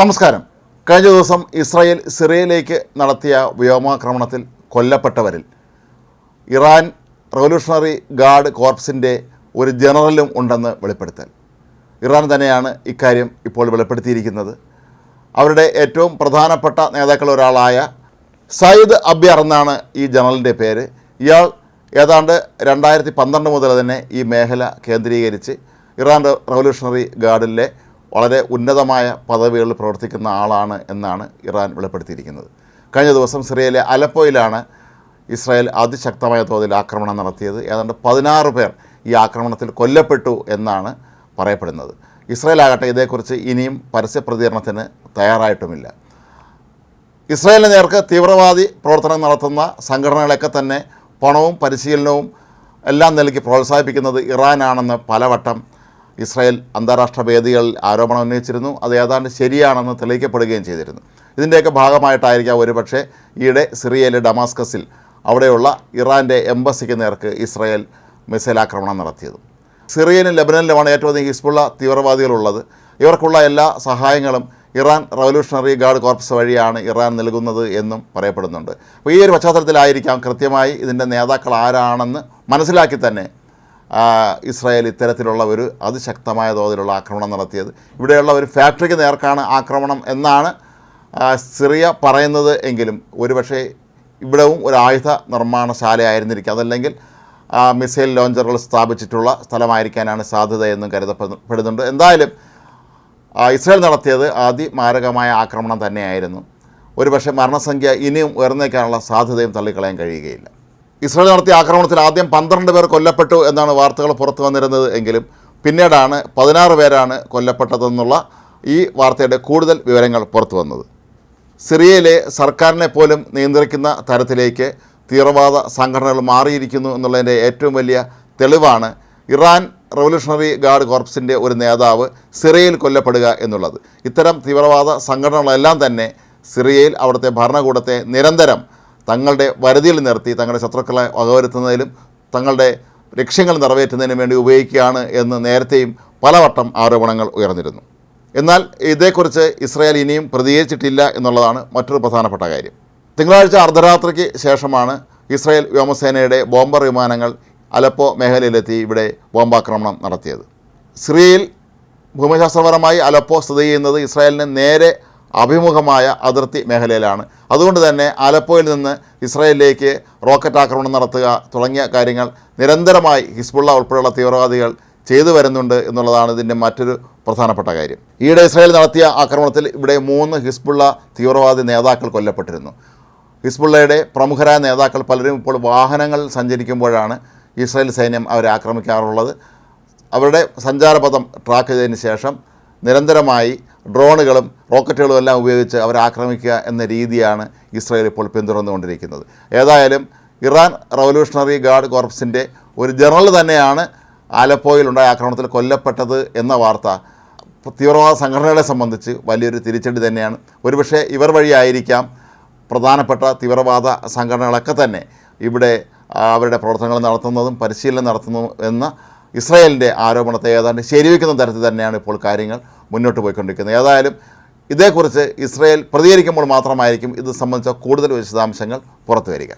നമസ്കാരം. കഴിഞ്ഞ ദിവസം ഇസ്രായേൽ സിറിയയിലേക്ക് നടത്തിയ വ്യോമാക്രമണത്തിൽ കൊല്ലപ്പെട്ടവരിൽ ഇറാൻ റവല്യൂഷണറി ഗാർഡ് കോർപ്സിന്റെ ഒരു ജനറലും ഉണ്ടെന്ന് വെളിപ്പെടുത്തൽ. ഇറാൻ തന്നെയാണ് ഇക്കാര്യം ഇപ്പോൾ വെളിപ്പെടുത്തിയിരിക്കുന്നത്. അവരുടെ ഏറ്റവും പ്രധാനപ്പെട്ട നേതാക്കളിൽ ഒരാളായ സയ്യിദ് അബ്യാർ എന്നാണ് ഈ ജനറലിന്റെ പേര്. ഇയാൾ ഏതാണ്ട് രണ്ടായിരത്തി പന്ത്രണ്ട് മുതൽ തന്നെ ഈ മേഖല കേന്ദ്രീകരിച്ച് ഇറാൻ റവല്യൂഷണറി ഗാർഡിലെ വളരെ ഉന്നതമായ പദവികളിൽ പ്രവർത്തിക്കുന്ന ആളാണ് എന്നാണ് ഇറാൻ വെളിപ്പെടുത്തിയിരിക്കുന്നത്. കഴിഞ്ഞ ദിവസം സിറിയയിലെ അലപ്പോയിലാണ് ഇസ്രായേൽ അതിശക്തമായ തോതിൽ ആക്രമണം നടത്തിയത്. ഏതാണ്ട് പതിനാറ് പേർ ഈ ആക്രമണത്തിൽ കൊല്ലപ്പെട്ടു എന്നാണ് പറയപ്പെടുന്നത്. ഇസ്രായേൽ ആകട്ടെ ഇതേക്കുറിച്ച് ഇനിയും പരസ്യപ്രതികരണത്തിന് തയ്യാറായിട്ടുമില്ല. ഇസ്രായേലിന് നേർക്ക് തീവ്രവാദി പ്രവർത്തനം നടത്തുന്ന സംഘടനകളൊക്കെ തന്നെ പണവും പരിശീലനവും എല്ലാം നൽകി പ്രോത്സാഹിപ്പിക്കുന്നത് ഇറാനാണെന്ന് പലവട്ടം ഇസ്രായേൽ അന്താരാഷ്ട്ര വേദികളിൽ ആരോപണം ഉന്നയിച്ചിരുന്നു. അത് ഏതാണ്ട് ശരിയാണെന്ന് തെളിയിക്കപ്പെടുകയും ചെയ്തിരുന്നു. ഇതിന്റെയൊക്കെ ഭാഗമായിട്ടായിരിക്കാം ഒരുപക്ഷെ ഈയിടെ സിറിയയിലെ ഡമാസ്കസിൽ അവിടെയുള്ള ഇറാന്റെ എംബസിക്ക് നേർക്ക് ഇസ്രായേൽ മിസൈൽ ആക്രമണം നടത്തിയത്. സിറിയനും ലബനനിലുമാണ് ഏറ്റവും അധികം ഹിസ്ബുള്ള തീവ്രവാദികളുള്ളത്. ഇവർക്കുള്ള എല്ലാ സഹായങ്ങളും ഇറാൻ റവല്യൂഷണറി ഗാർഡ് കോർപ്സ് വഴിയാണ് ഇറാൻ നൽകുന്നത് എന്നും പറയപ്പെടുന്നുണ്ട്. അപ്പോൾ ഈ ഒരു പശ്ചാത്തലത്തിലായിരിക്കാം കൃത്യമായി ഇതിന്റെ നേതാക്കൾ ആരാണെന്ന് മനസ്സിലാക്കി തന്നെ ഇസ്രായേൽ ഇത്തരത്തിലുള്ള ഒരു അതിശക്തമായ തോതിലുള്ള ആക്രമണം നടത്തിയത്. ഇവിടെയുള്ള ഒരു ഫാക്ടറിക്ക് നേർക്കാണ് ആക്രമണം എന്നാണ് സിറിയ പറയുന്നത് എങ്കിലും ഒരുപക്ഷെ ഇവിടവും ഒരു ആയുധ നിർമ്മാണശാലയായിരുന്നിരിക്കും. അതല്ലെങ്കിൽ മിസൈൽ ലോഞ്ചറുകൾ സ്ഥാപിച്ചിട്ടുള്ള സ്ഥലമായിരിക്കാനാണ് സാധ്യതയെന്നും കരുതപ്പെടുന്നുണ്ട്. എന്തായാലും ഇസ്രായേൽ നടത്തിയത് അതിമാരകമായ ആക്രമണം തന്നെയായിരുന്നു. ഒരുപക്ഷെ മരണസംഖ്യ ഇനിയും ഉയർന്നേക്കാനുള്ള സാധ്യതയും തള്ളിക്കളയാൻ കഴിയുകയില്ല. ഇസ്രായേൽ നടത്തിയ ആക്രമണത്തിൽ ആദ്യം പന്ത്രണ്ട് പേർ കൊല്ലപ്പെട്ടു എന്നാണ് വാർത്തകൾ പുറത്തു വന്നിരുന്നത് എങ്കിലും പിന്നീടാണ് പതിനാറ് പേരാണ് കൊല്ലപ്പെട്ടതെന്നുള്ള ഈ വാർത്തയുടെ കൂടുതൽ വിവരങ്ങൾ പുറത്തു വന്നത്. സിറിയയിലെ സർക്കാരിനെ പോലും നിയന്ത്രിക്കുന്ന തരത്തിലേക്ക് തീവ്രവാദ സംഘടനകൾ മാറിയിരിക്കുന്നു എന്നുള്ളതിന്റെ ഏറ്റവും വലിയ തെളിവാണ് ഇറാൻ റവല്യൂഷണറി ഗാർഡ് കോർപ്സിന്റെ ഒരു നേതാവ് സിറിയയിൽ കൊല്ലപ്പെടുക എന്നുള്ളത്. ഇത്തരം തീവ്രവാദ സംഘടനകളെല്ലാം തന്നെ സിറിയയിൽ അവിടുത്തെ ഭരണകൂടത്തെ നിരന്തരം തങ്ങളുടെ വരുതിയിൽ നിർത്തി തങ്ങളുടെ ശത്രുക്കളെ വകവരുത്തുന്നതിലും തങ്ങളുടെ ലക്ഷ്യങ്ങൾ നിറവേറ്റുന്നതിനും വേണ്ടി ഉപയോഗിക്കുകയാണ് എന്ന് നേരത്തെയും പലവട്ടം ആരോപണങ്ങൾ ഉയർന്നിരുന്നു. എന്നാൽ ഇതേക്കുറിച്ച് ഇസ്രായേൽ ഇനിയും പ്രതികരിച്ചിട്ടില്ല എന്നുള്ളതാണ് മറ്റൊരു പ്രധാനപ്പെട്ട കാര്യം. തിങ്കളാഴ്ച അർദ്ധരാത്രിക്ക് ശേഷമാണ് ഇസ്രായേൽ വ്യോമസേനയുടെ ബോംബർ വിമാനങ്ങൾ അലപ്പോ മേഖലയിലെത്തി ഇവിടെ ബോംബാക്രമണം നടത്തിയത്. സിറിയയിൽ ഭൂമിശാസ്ത്രപരമായി അലപ്പോ സ്ഥിതി ചെയ്യുന്നത് ഇസ്രായേലിന് നേരെ അഭിമുഖമായ അതിർത്തി മേഖലയിലാണ്. അതുകൊണ്ട് തന്നെ ആലപ്പോയിൽ നിന്ന് ഇസ്രായേലിലേക്ക് റോക്കറ്റ് ആക്രമണം നടത്തുക തുടങ്ങിയ കാര്യങ്ങൾ നിരന്തരമായി ഹിസ്ബുള്ള ഉൾപ്പെടെയുള്ള തീവ്രവാദികൾ ചെയ്തു വരുന്നുണ്ട് എന്നുള്ളതാണ് ഇതിന്റെ മറ്റൊരു പ്രധാനപ്പെട്ട കാര്യം. ഈയിടെ ഇസ്രായേൽ നടത്തിയ ആക്രമണത്തിൽ ഇവിടെ മൂന്ന് ഹിസ്ബുള്ള തീവ്രവാദി നേതാക്കൾ കൊല്ലപ്പെട്ടിരുന്നു. ഹിസ്ബുള്ളയുടെ പ്രമുഖരായ നേതാക്കൾ പലരും ഇപ്പോൾ വാഹനങ്ങൾ സഞ്ചരിക്കുമ്പോഴാണ് ഇസ്രായേൽ സൈന്യം അവരെ ആക്രമിക്കാറുള്ളത്. അവരുടെ സഞ്ചാരപഥം ട്രാക്ക് ചെയ്തതിന് ശേഷം നിരന്തരമായി ഡ്രോണുകളും റോക്കറ്റുകളും എല്ലാം ഉപയോഗിച്ച് അവരെ ആക്രമിക്കുക എന്ന രീതിയാണ് ഇസ്രായേൽ ഇപ്പോൾ പിന്തുടർന്നുകൊണ്ടിരിക്കുന്നത്. ഏതായാലും ഇറാൻ റവല്യൂഷണറി ഗാർഡ് കോർപ്സിന്റെ ഒരു ജനറൽ തന്നെയാണ് ആലപ്പോയിലുണ്ടായ ആക്രമണത്തിൽ കൊല്ലപ്പെട്ടത് എന്ന വാർത്ത തീവ്രവാദ സംഘടനകളെ സംബന്ധിച്ച് വലിയൊരു തിരിച്ചടി തന്നെയാണ്. ഒരുപക്ഷെ ഇവർ വഴിയായിരിക്കാം പ്രധാനപ്പെട്ട തീവ്രവാദ സംഘടനകളൊക്കെ തന്നെ ഇവിടെ അവരുടെ പ്രവർത്തനങ്ങൾ നടത്തുന്നതും പരിശീലനം നടത്തുന്നതും എന്ന ഇസ്രായേലിന്റെ ആരോപണത്തെ ഏതാണ്ട് ശരിവെക്കുന്ന തരത്തിൽ തന്നെയാണ് ഇപ്പോൾ കാര്യങ്ങൾ മുന്നോട്ട് പോയിക്കൊണ്ടിരിക്കുന്നത്. ഏതായാലും ഇതേക്കുറിച്ച് ഇസ്രായേൽ പ്രതികരിക്കുമ്പോൾ മാത്രമായിരിക്കും ഇത് സംബന്ധിച്ച കൂടുതൽ വിശദാംശങ്ങൾ പുറത്തു വരിക